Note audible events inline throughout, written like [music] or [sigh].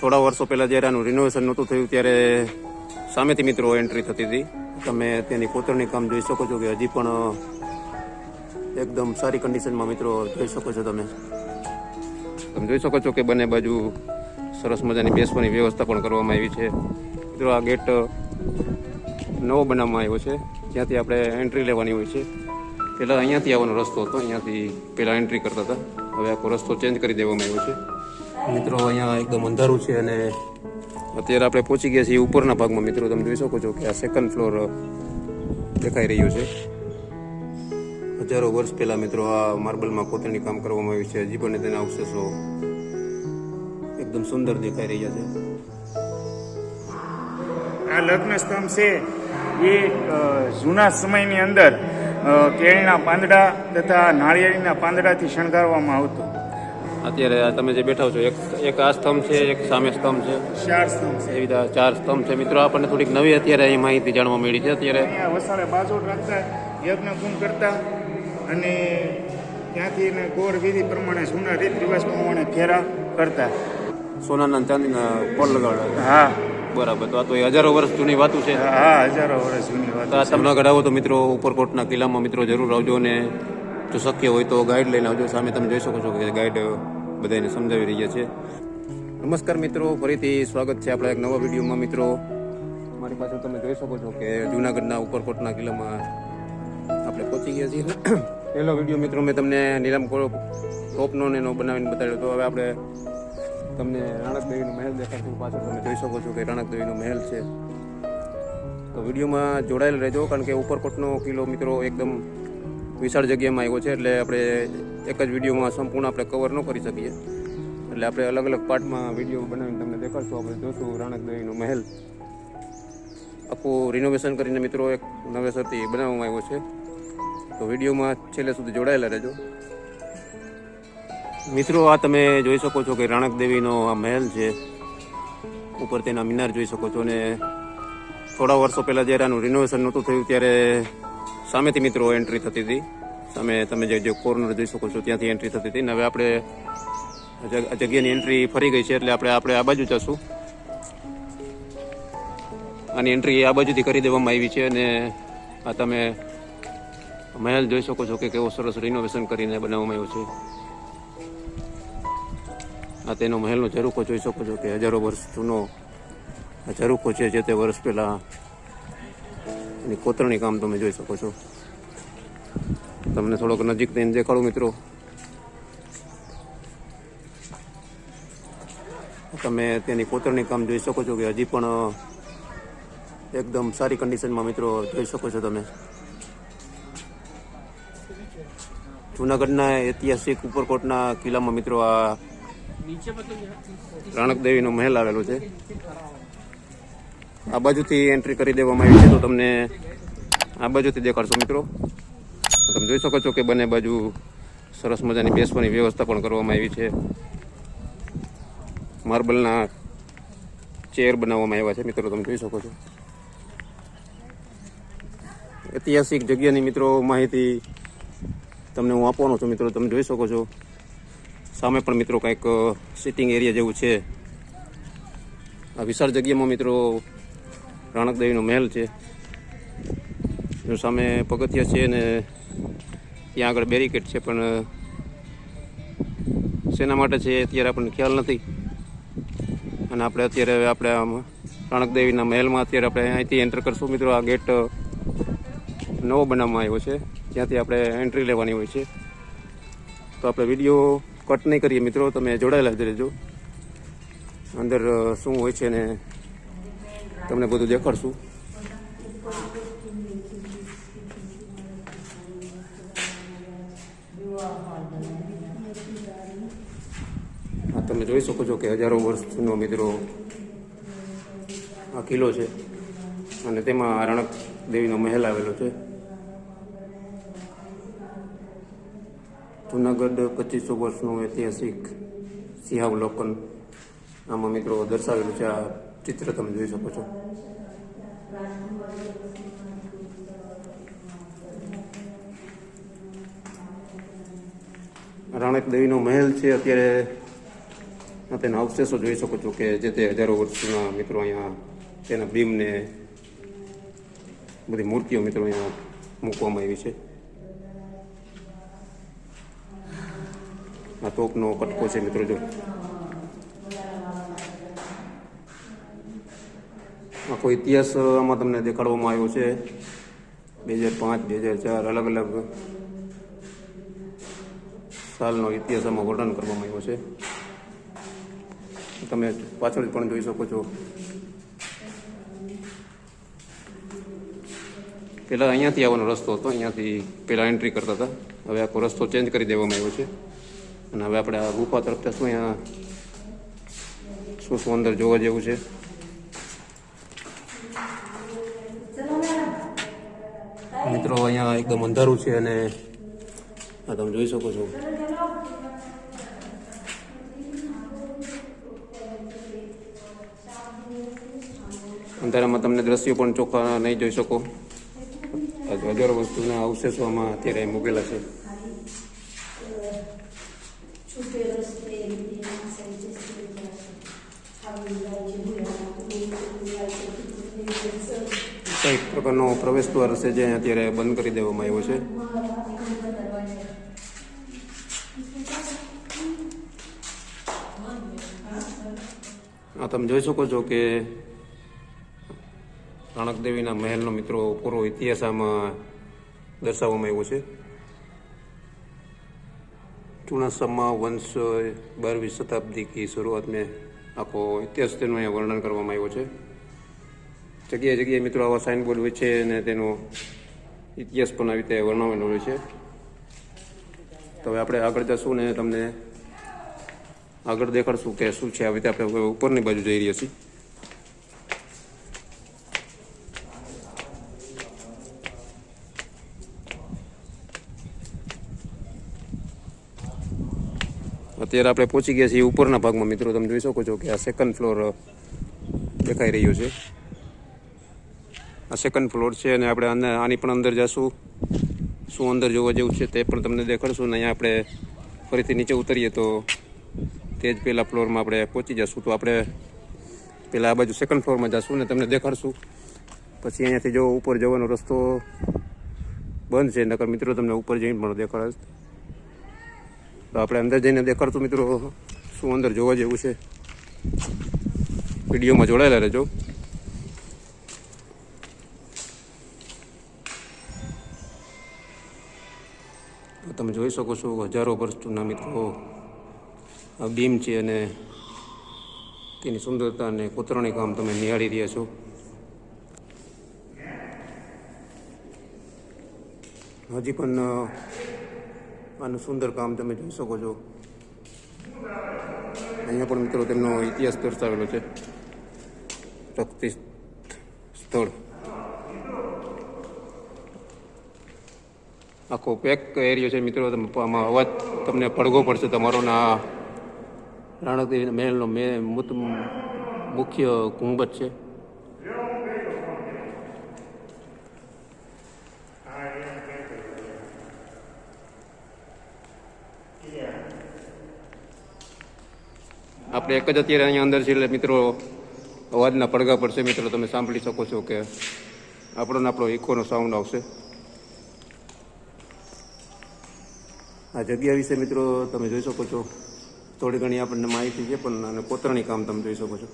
થોડા વર્ષો પહેલાં જ્યારે આનું રિનોવેશન નહોતું થયું, ત્યારે સામેથી મિત્રો એન્ટ્રી થતી હતી. તમે તેની કોતરણી કામ જોઈ શકો છો કે હજી પણ એકદમ સારી કન્ડિશનમાં મિત્રો જોઈ શકો છો તમે. તમે જોઈ શકો છો કે બંને બાજુ સરસ મજાની બેસવાની વ્યવસ્થા પણ કરવામાં આવી છે. મિત્રો, આ ગેટ નવો બનાવવામાં આવ્યો છે. જ્યાંથી આપણે એન્ટ્રી લેવાની હોય છે. પહેલાં અહીંયાથી આવવાનો રસ્તો હતો. અહીંયાથી પહેલાં એન્ટ્રી કરતા હતા. હવે આખો રસ્તો ચેન્જ કરી દેવામાં આવ્યો છે. મિત્રો, અહીંયા એકદમ અંધારું છે અને અત્યારે આપણે પહોંચી ગયા છીએ ઉપરના ભાગમાં. મિત્રો, તમે જોઈ શકો છો કે આ સેકન્ડ ફ્લોર દેખાઈ રહ્યો છે. હજારો વર્ષ પહેલા, મિત્રો, આ માર્બલમાં કોતરણી કામ કરવામાં આવ્યું છે. હજી પણ તેના અવશેષો એકદમ સુંદર દેખાઈ રહ્યા છે. આ લગ્ન સ્તંભ છે. એ જૂના સમયની અંદર કેળના પાંદડા તથા નાળિયેરીના પાંદડાથી શણગારવામાં આવતો. અત્યારે આ તમે જે બેઠા છો એક એક આ સ્તંભ છે એક સામે સ્તંભ છે. ચાર સ્તંભ છે. એવી રીતે ચાર સ્તંભ છે. મિત્રો આપણને થોડીક નવી અત્યારે અહીં માહિતી જાણવા મળી છે. અત્યારે વસાડે બાજોડ રાખતા યજ્ઞ કુંભ કરતા અને ત્યાંથી એને ગોર વિધિ પ્રમાણે જૂના રીત રિવાજ પ્રમાણે ફેરા કરતા. સોનાના ચાંદીના પોલ લગાડવા. હા. બરાબર. તો આ તો હજારો વર્ષ જૂની વાતું છે. હા હજારો વર્ષ જૂની વાત તો આ તમને ગઢાવો તો મિત્રો ઉપરકોટના કિલ્લામાં મિત્રો જરૂર આવજો અને જો શક્ય હોય તો ગાઈડ લઈને આવજો. સામે તમે જોઈ શકો છો કે ગાઈડ બધાને સમજાવી રહ્યા છે. નમસ્કાર મિત્રો, ફરીથી સ્વાગત છે આપણા એક નવા વિડીયોમાં મિત્રો. મારી પાસે તમે જોઈ શકો છો કે જૂનાગઢના ઉપરકોટના કિલ્લામાં આપણે પહોંચી ગયા છીએ. પહેલો વીડિયો મિત્રો મેં તમને નીલમ ટોપનો ને એનો બનાવીને બતાવ્યો તો હવે આપણે તમને રાણક મહેલ દેખાડશું. પાછળ તમે જોઈ શકો છો કે રાણક મહેલ છે. તો વિડીયોમાં જોડાયેલ રહેજો, કારણ કે ઉપરકોટનો કિલ્લો મિત્રો એકદમ વિશાળ જગ્યામાં આવ્યો છે એટલે આપણે એક જ વિડીયોમાં સંપૂર્ણ આપણે કવર ન કરી શકીએ. એટલે આપણે અલગ અલગ પાર્ટમાં વીડિયો બનાવીને તમને દેખાડશું. આપણે જોશું રાણક દેવીનો મહેલ. આખું રિનોવેશન કરીને મિત્રો એક નવેસરથી બનાવવામાં આવ્યો છે. તો વિડીયોમાં છેલ્લે સુધી જોડાયેલા રહેજો. મિત્રો, આ તમે જોઈ શકો છો કે રાણક દેવીનો આ મહેલ છે. ઉપર તેના મિનાર જોઈ શકો છો. અને થોડા વર્ષો પહેલાં જ્યારે આનું રિનોવેશન નહોતું થયું, ત્યારે સામેથી મિત્રો એન્ટ્રી થતી હતી. સામે તમે જે જે કોર્નર જોઈ શકો છો, ત્યાંથી એન્ટ્રી થતી હતી. ને હવે આપણે જગ્યાની એન્ટ્રી ફરી ગઈ છે, એટલે આપણે આપણે આ બાજુ જશું. આની એન્ટ્રી આ બાજુથી કરી દેવામાં આવી છે અને આ તમે મહેલ જોઈ શકો છો કે કેવો સરસ રિનોવેશન કરીને બનાવવામાં આવ્યો છે. આ તેનો મહેલનો ઝરૂખો જોઈ શકો છો કે હજારો વર્ષ જૂનો ઝરૂખો છે જે તે વર્ષ પહેલા એની કોતરણી કામ તમે જોઈ શકો છો. તમને થોડોક નજીક થઈને દેખાડું મિત્રો. તમે તેની કોતરણી કામ જોઈ શકો છો કે હજી પણ એકદમ સારી કન્ડિશનમાં મિત્રો જોઈ શકો છો તમે. જૂનાગઢના ઐતિહાસિક ઉપરકોટના કિલ્લામાં મિત્રો આ રાણક દેવીનો મહેલ આવેલો છે. આ બાજુથી એન્ટ્રી કરી દેવામાં આવી છે તો તમને આ બાજુથી દેખાડશો મિત્રો. તમે જોઈ શકો છો કે બંને બાજુ સરસ મજાની બેસવાની વ્યવસ્થા પણ કરવામાં આવી છે. માર્બલના ચેર બનાવવામાં આવ્યા છે મિત્રો, તમે જોઈ શકો છો. ઐતિહાસિક જગ્યાની મિત્રો માહિતી તમને હું આપવાનો છું મિત્રો, તમે જોઈ શકો છો. સામે પણ મિત્રો કંઈક સિટિંગ એરિયા જેવું છે. આ વિશાળ જગ્યામાં મિત્રો રાણક દેવીનો મહેલ છે. જો સામે પગથિયા છે ને ત્યાં આગળ બેરિકેડ છે, પણ શેના માટે છે અત્યારે આપણને ખ્યાલ નથી. અને આપણે અત્યારે હવે આપણે આમ રાણકદેવીના મહેલમાં અત્યારે આપણે અહીંથી એન્ટર કરશું. મિત્રો, આ ગેટ નવો બનાવવામાં આવ્યો છે. જ્યાંથી આપણે એન્ટ્રી લેવાની હોય છે. તો આપણે વીડિયો કટ નહીં કરીએ મિત્રો, તમે જોડાયેલા જ રહેજો. અંદર શું હોય છે ને તમને બધું દેખાડશું. આ તમે જોઈ શકો છો કે હજારો વર્ષ જૂનો મિત્રો આ કિલ્લો છે અને તેમાં રણક દેવીનો મહેલ આવેલો છે. જુનાગઢ પચીસો વર્ષનું ઐતિહાસિક સિંહાવલોકન આમાં મિત્રો દર્શાવેલું છે. આ ચિત્ર તમે જોઈ શકો છો રાણક દેવીનો મહેલ છે અત્યારે. તેના અવશેષો જોઈ શકો છો કે જે તે હજારો વર્ષના મિત્રો અહીંયા તેના ભીમને બધી મૂર્તિઓ મિત્રો અહીંયા મૂકવામાં આવી છે. આ તોપનો કટકો છે મિત્રો જો. આખો ઇતિહાસ આમાં તમને દેખાડવામાં આવ્યો છે. બે હજાર પાંચ, બે હજાર ચાર અલગ અલગ સાલનો ઇતિહાસ આમાં વર્ણન કરવામાં આવ્યો છે. તમે પાછળ પણ જોઈ શકો છો. પહેલાં અહીંયાથી આવવાનો રસ્તો હતો. અહીંયાથી પહેલાં એન્ટ્રી કરતા હતા. હવે આખો રસ્તો ચેન્જ કરી દેવામાં આવ્યો છે. અને હવે આપણે આ ગુફા તરફ જશું અહીંયા શું શું અંદર જોવા જેવું છે. મિત્રો, અહીંયા એકદમ અંધારું છે અને આ તમે જોઈ શકો છો. અંધારામાં તમને દ્રશ્યો પણ ચોખ્ખા નહીં જોઈ શકો. હજારો વસ્તુના અવશેષો આમાં અત્યારે મૂકેલા છે છૂટે રસ્તે એના સાઈડ કંઈક પ્રકારનો પ્રવેશ દ્વાર છે જે અત્યારે બંધ કરી દેવામાં આવ્યો છે. આ તમે જોઈ શકો છો કે રાણકદેવીના મહેલનો મિત્રો પૂરો ઇતિહાસ આમાં દર્શાવવામાં આવ્યો છે. ચુણાસમા વંશ બારમી શતાબ્દી કી શરૂઆત મેં આખો ઇતિહાસ તેનું અહીંયા વર્ણન કરવામાં આવ્યો છે. જગ્યાએ જગ્યાએ મિત્રો આવા સાઇનબોર્ડ હોય છે અને તેનો ઇતિહાસ પણ આવી રીતે વર્ણવેલો હોય છે. તો હવે આપણે આગળ જશું ને તમને આગળ દેખાડશું કે શું છે. આવી રીતે આપણે ઉપરની બાજુ જઈ રહ્યા છીએ. અત્યારે આપણે પહોંચી ગયા છીએ ઉપરના ભાગમાં મિત્રો. તમે જોઈ શકો છો કે આ સેકન્ડ ફ્લોર દેખાઈ રહ્યો છે. આ સેકન્ડ ફ્લોર છે અને આપણે આની પણ અંદર જશું. શું અંદર જોવા જેવું છે તે પણ તમને દેખાડશું અને અહીંયા આપણે ફરીથી નીચે ઉતરીએ તો તે જ પહેલાં ફ્લોરમાં આપણે પહોંચી જશું. તો આપણે પહેલાં આ બાજુ સેકન્ડ ફ્લોરમાં જશું ને તમને દેખાડશું. પછી અહીંયાથી જો ઉપર જવાનો રસ્તો બંધ છે, નકર મિત્રો તમને ઉપર જઈને પણ દેખાડશ. તો આપણે અંદર જઈને દેખાડશું મિત્રો, શું અંદર જોવા જેવું છે. વિડીયોમાં જોડાયેલા રહેજો. તમે જોઈ શકો છો હજારો વર્ષ જૂના મિત્રો બીમ છે અને તેની સુંદરતા અને કોતરણી કામ તમે નિહાળી રહ્યા છો. હજી પણ આનું સુંદર કામ તમે જોઈ શકો છો. અહીંયા પણ મિત્રો તેમનો ઇતિહાસ દર્શાવેલો છે. શક્તિ સ્થળ. આખો પેક એરિયો છે મિત્રો? આમાં અવાજ તમને પડઘો પડશે તમારો ના રાણકદેવી મહેલનો મે મુખ્ય ઘુંબટ છે. આપણે એક જ અત્યારે અહીંયા અંદર છે એટલે મિત્રો અવાજના પડઘા પડશે. મિત્રો, તમે સાંભળી શકો છો કે આપણને આપણો ઇકોનો સાઉન્ડ આવશે. આ જગ્યા વિશે મિત્રો તમે જોઈ શકો છો. થોડી ઘણી આપણને માહિતી છે, પણ અને કોતરણી કામ તમે જોઈ શકો છો.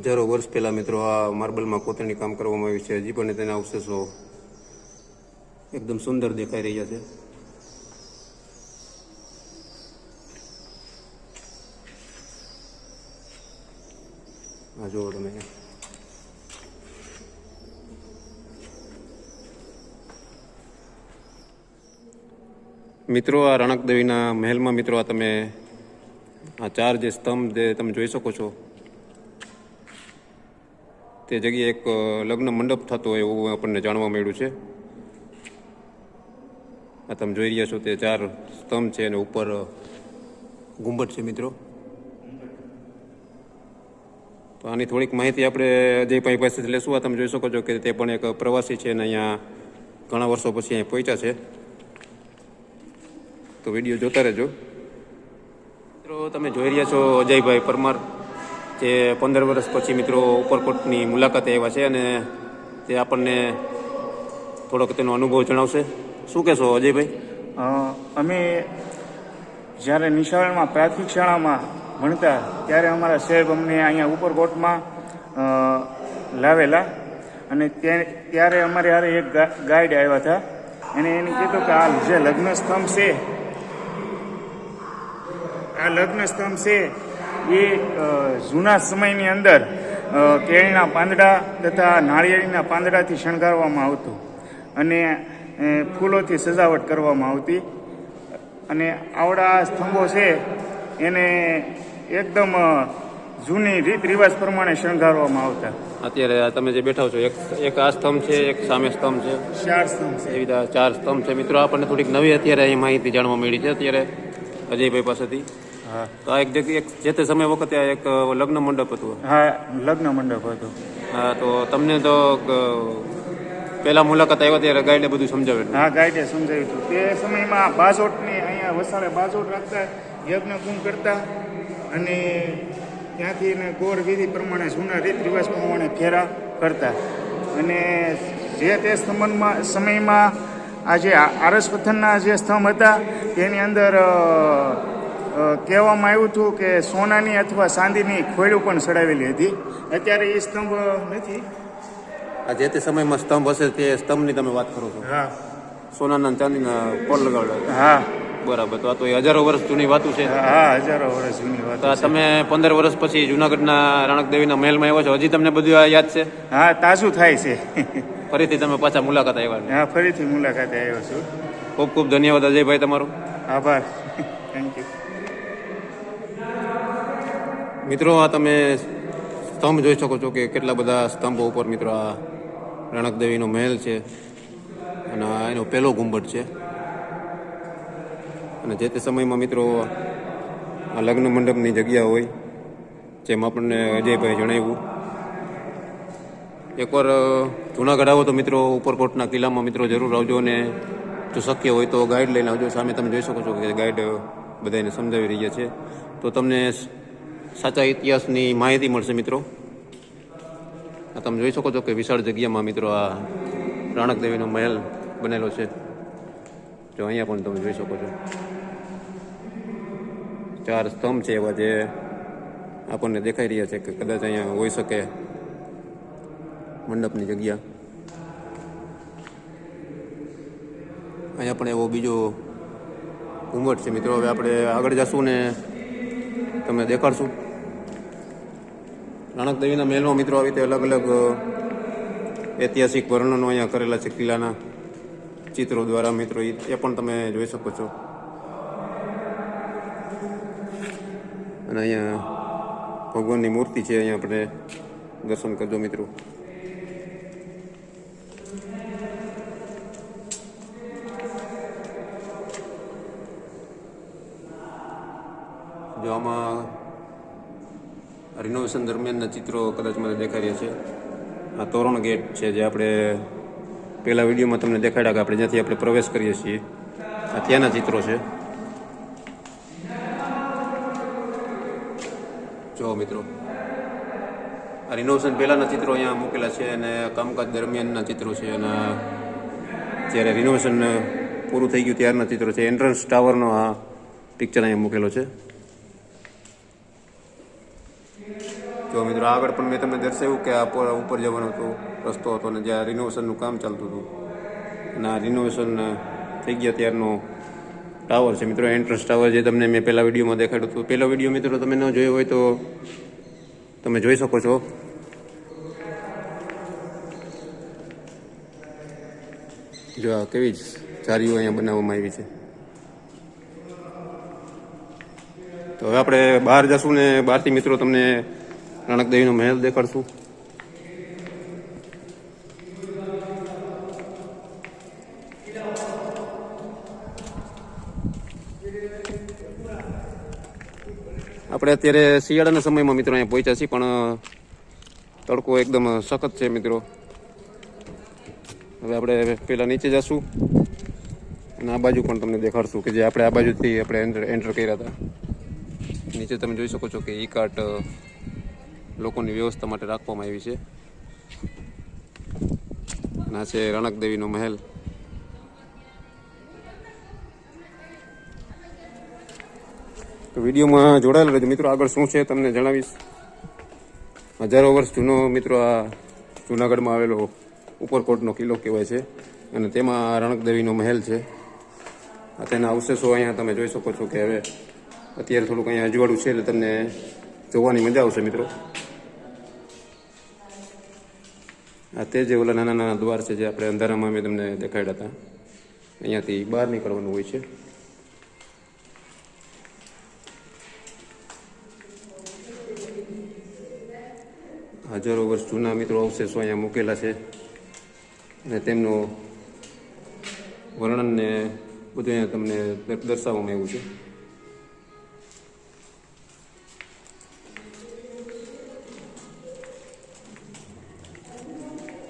હજારો વર્ષ પહેલા મિત્રો આ માર્બલમાં કોતરણી કામ કરવામાં આવ્યું છે. હજી પણ તેના અવશેષો એકદમ સુંદર દેખાઈ રહ્યા છે. આ જુઓ તમે. મિત્રો આ રણક દેવીના મહેલમાં મિત્રો આ તમે આ ચાર જે સ્તંભ જે તમે જોઈ શકો છો તે જગ્યાએ એક લગ્ન મંડપ થતો હોય એવું આપણને જાણવા મળ્યું છે. આ તમે જોઈ રહ્યા છો તે ચાર સ્તંભ છે અને ઉપર અ, ગુંબજ છે મિત્રો. તો આની થોડીક માહિતી આપણે અજયભાઈ પાસેથી લેશું આ તમે જોઈ શકો છો કે તે પણ એક પ્રવાસી છે અને અહીંયા ઘણા વર્ષો પછી અહીંયા પહોંચ્યા છે. તો વીડિયો જોતા રહેજો. મિત્રો, તમે જોઈ રહ્યા છો અજયભાઈ પરમાર, જે પંદર વર્ષ પછી મિત્રો ઉપરકોટની મુલાકાતે આવ્યા છે અને તે આપણને થોડોક તેનો અનુભવ જણાવશે. શું કહેશો અજયભાઈ? અમે જ્યારે નિશાળમાં પ્રાથમિક શાળામાં ભણતા ત્યારે અમારા સાહેબ અમને અહીંયા ઉપરકોટમાં લાવેલા અને ત્યારે અમારે હારે એક ગાઈડ આવ્યા હતા. એને એને કીધું કે આ જે લગ્ન સ્તંભ છે આ લગ્ન સ્તંભ છે એ જૂના સમયની અંદર કેળના પાંદડા તથા નાળિયેરીના પાંદડાથી શણગારવામાં આવતું અને ફૂલોથી સજાવટ કરવામાં આવતી. અને આવડા સ્તંભો છે એને એકદમ જૂની રીત રિવાજ પ્રમાણે શણગારવામાં આવતા. અત્યારે તમે જે બેઠા છો એક એક આ સ્તંભ છે એક સામે સ્તંભ છે. ચાર સ્તંભ છે. એવી રીતે ચાર સ્તંભ છે. મિત્રો આપણને થોડીક નવી અત્યારે અહીં માહિતી જાણવા મળી છે. અત્યારે અજયભાઈ પાસેથી તો આ એક જગ્યા એક જે તે સમય વખતે આ એક લગ્ન મંડપ હતું. હા લગ્ન મંડપ હતો. હા તો તમને તો પહેલા મુલાકાત આવ્યા ત્યારે ગાઈડે બધું સમજાવ્યું હા ગાઈડે સમજાવ્યું હતું. તે સમયમાં બાજોટની અહીંયા વસાડે બાજોટ રાખતા યજ્ઞ કુંભ કરતા અને ત્યાંથી એને ગોળ વિધિ પ્રમાણે જૂના રીત રિવાજ પ્રમાણે ફેરા કરતા. અને જે તે સંબંધમાં સમયમાં આ જે આરસ પથ્થરના જે સ્તંભ હતા તેની અંદર કહેવામાં આવ્યું હતું કે સોનાની અથવા ચાંદીની ખોયડું પણ ચડાવેલી હતી. અત્યારે એ સ્તંભ નથી. આ જે તે સમયમાં સ્તંભ હશે તે સ્તંભની તમે વાત કરો છો? હા. સોનાના ચાંદીના પર લગાવેલા હા. બરાબર તો આ તો એ હજારો વર્ષ જૂની વાતો છે. હા હજારો વર્ષ જૂની વાત તમે પંદર વર્ષ પછી જુનાગઢના રાણકદેવીના મહેલમાં આવ્યા છો હજી તમને બધું આ યાદ છે? હા તાજું થાય છે. ફરીથી તમે પાછા મુલાકાત આવ્યા હા ફરીથી મુલાકાતે આવ્યો છું. ખૂબ ખૂબ ધન્યવાદ અજયભાઈ તમારો. આભાર. [laughs] થેન્ક યુ મિત્રો, આ તમે સ્તંભ જોઈ શકો છો કે કેટલા બધા સ્તંભો ઉપર મિત્રો આ રણકદેવીનો મહેલ છે અને આ એનો પહેલો ઘુંબટ છે. અને જે તે સમયમાં મિત્રો આ લગ્ન મંડપની જગ્યા હોય, જેમ આપણને અજયભાઈ જણાવ્યું. એકવાર જૂનાગઢ આવો તો મિત્રો ઉપરકોટના કિલ્લામાં મિત્રો જરૂર આવજો અને જો શક્ય હોય તો ગાઈડ લઈને આવજો. સામે તમે જોઈ શકો છો કે ગાઈડ બધાને સમજાવી રહ્યા છે. તો તમને સાચા ઇતિહાસની માહિતી મળશે મિત્રો. આ તમે જોઈ શકો છો કે વિશાળ જગ્યામાં મિત્રો આ રાણક દેવીનો મહેલ બનેલો છે. જો અહીંયા પણ તમે જોઈ શકો છો. ચાર સ્તંભ છે એવા જે આપણને દેખાઈ રહ્યા છે કે કદાચ અહીંયા હોઈ શકે મંડપની જગ્યા. અહીંયા પણ એવો બીજો ઘુંઘટ છે મિત્રો. હવે આપણે આગળ જશું ને તમને દેખાડશું. રાણક દેવીના મહેલમાં મિત્રો આવી રીતે અલગ અલગ ઐતિહાસિક વર્ણનો અહીંયા કરેલા છે કિલ્લાના ચિત્રો દ્વારા મિત્રો. એ પણ તમે જોઈ શકો છો. અને અહીંયા ભગવાનની મૂર્તિ છે, અહીંયા આપણે દર્શન કરજો મિત્રો. જો આમાં રિનોવેશન દરમિયાનના ચિત્રો કદાચ મને દેખાઈ રહ્યા છે. આ તોરણ ગેટ છે જે આપણે પહેલા વિડીયોમાં તમને દેખાડ્યા કે આપણે જ્યાંથી આપણે પ્રવેશ કરીએ છીએ. આ ત્યાંના ચિત્રો છે. જો મિત્રો, આ રિનોવેશન પહેલાંના ચિત્રો અહીંયા મૂકેલા છે અને કામકાજ દરમિયાનના ચિત્રો છે અને જ્યારે રિનોવેશન પૂરું થઈ ગયું ત્યારના ચિત્રો છે. એન્ટ્રન્સ ટાવરનો આ પિક્ચર અહીંયા મૂકેલો છે. જો મિત્રો આગળ પણ મેં તમને દર્શાવ્યું કે આ પર ઉપર જવાનો હતો રસ્તો હતો અને જ્યાં રિનોવેશનનું કામ ચાલતું હતું. અને આ રિનોવેશન થઈ ગયા ત્યારનો ટાવર છે. મિત્રો એન્ટ્રન્સ ટાવર જે તમને મેં પહેલાં વિડીયોમાં દેખાડ્યું હતું. પહેલો વીડિયો મિત્રો તમે ન જોયો હોય તો તમે જોઈ શકો છો. જો કેવી જ જારીઓ અહીંયા બનાવવામાં આવી છે. તો હવે આપણે બહાર જશું ને બહારથી મિત્રો તમને રણક દેવીનો મહેલ દેખાડશું. આપણે અત્યારે શિયાળાના સમયમાં મિત્રો અહીંયા પહોંચ્યા છીએ, પણ તડકો એકદમ સખત છે મિત્રો. હવે આપણે પહેલાં નીચે જશું અને આ બાજુ પણ તમને દેખાડશું કે જે આપણે આ બાજુથી આપણે એન્ટર એન્ટર કર્યા હતા. નીચે તમે જોઈ શકો છો કે ઈ કાર્ટ લોકોની વ્યવસ્થા માટે રાખવામાં આવી છે. અને છે રણકદેવીનો મહેલ. તો વિડીયોમાં જોડાયેલો રહેજો. મિત્રો, આગળ શું છે તમને જણાવીશ. હજારો વર્ષ જૂનો, મિત્રો, આ જૂનાગઢમાં આવેલો ઉપરકોટનો કિલ્લો કહેવાય છે. અને તેમાં રણકદેવીનો મહેલ છે. તેના અવશેષો અહીંયા તમે જોઈ શકો છો કે હવે અત્યારે થોડુંક અહીંયા અજવાળું છે એટલે તમને જોવાની મજા આવશે, મિત્રો. આ તે જે ઓલા નાના નાના દ્વાર છે જે આપણે અંધારામાં મેં તમને દેખાડ્યા હતા. અહીંયાથી બહાર નીકળવાનું હોય છે. હજારો વર્ષ જૂના મિત્રો અવશેષો અહીંયા મૂકેલા છે? અને તેમનું વર્ણન ને બધું અહીંયા તમને દર્શાવવામાં આવ્યું છે.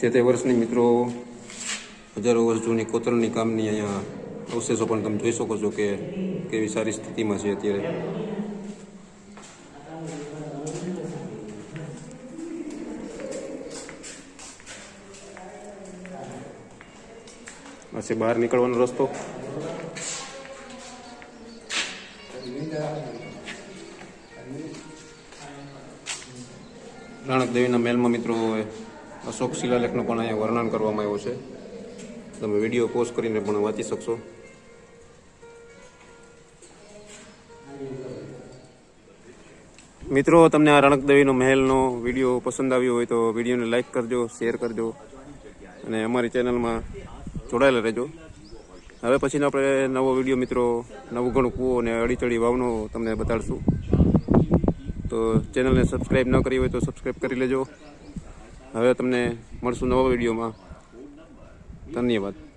જે વર્ષની મિત્રો, હજારો વર્ષ જૂની કોતરણી કામની અહીંયા અવશેષો પણ તમે જોઈ શકો છો કે કેવી સારી સ્થિતિમાં છે અત્યારે. પછી બહાર નીકળવાનો રસ્તો. રાણક દેવીના મહેલમાં મિત્રો અશોક શિલાલેખનું પણ અહીંયા વર્ણન કરવામાં આવ્યું છે. તમે વીડિયો પોસ્ટ કરીને પણ વાંચી શકશો. મિત્રો, તમને આ રણકદેવીનો મહેલનો વીડિયો પસંદ આવ્યો હોય તો વિડીયોને લાઇક કરજો, શેર કરજો અને અમારી ચેનલમાં જોડાયેલા રહેજો. હવે પછીનો આપણે નવો વીડિયો, મિત્રો, નવું ઘણું કૂવો અને અડીચડી વાવનો તમને બતાડશું. તો ચેનલને સબસ્ક્રાઈબ ન કરી હોય તો સબસ્ક્રાઈબ કરી લેજો. હવે તમને મળશું નવા વિડીયોમાં. ધન્યવાદ.